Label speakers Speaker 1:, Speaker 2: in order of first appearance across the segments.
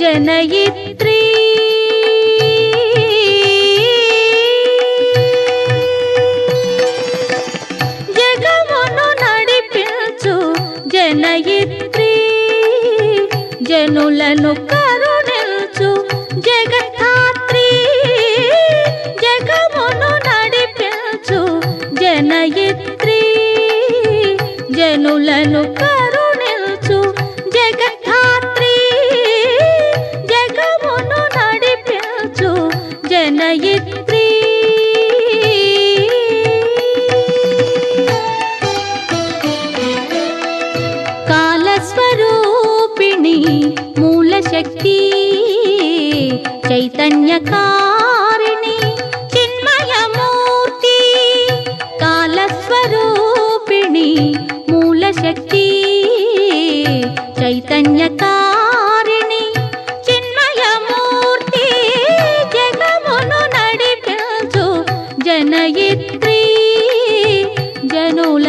Speaker 1: జనయిత్రీ జగమును నడిపించు జనయిత్రి జనులను కా మూలశక్తి చైతన్యకారిణి చిన్మయమూర్తి కాలస్వరూపిణి మూలశక్తి చైతన్యకారిణి చిన్మయమూర్తి జగమును నడిపించు జనయిత్రి జనుల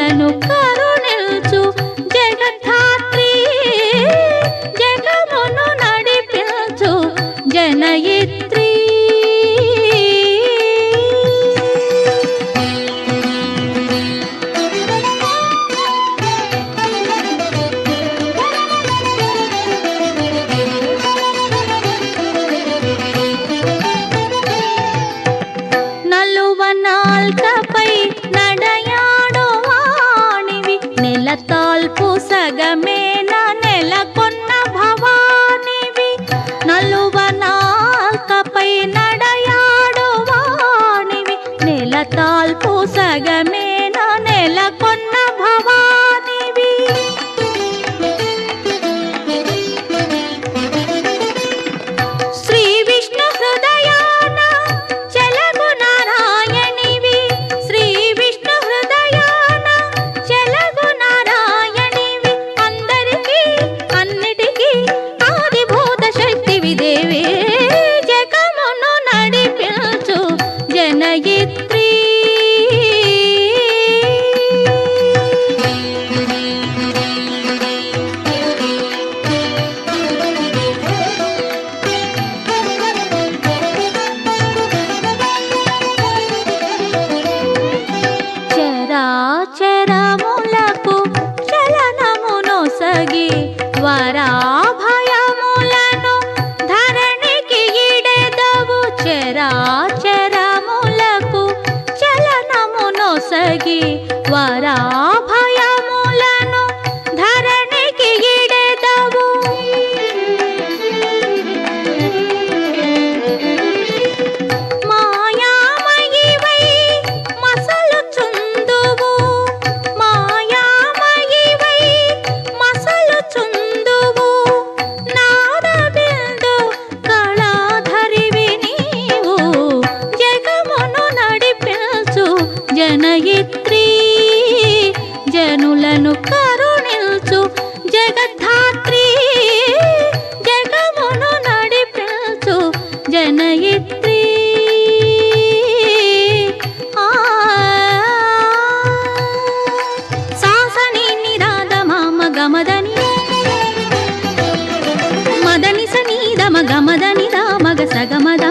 Speaker 1: సగమద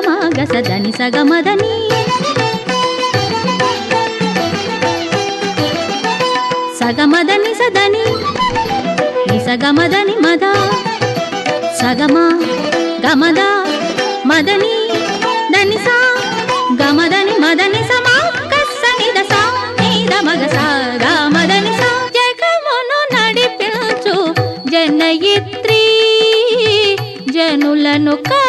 Speaker 1: సగమదని సగమదని సదని నిసగమదని మద. సగమ గమద మదని దనిసా. గమదని మదని సమా కస్సని దసా నీద మగసా గమదని సా జగమును నడిపించు జనయిత్రి జనులను కా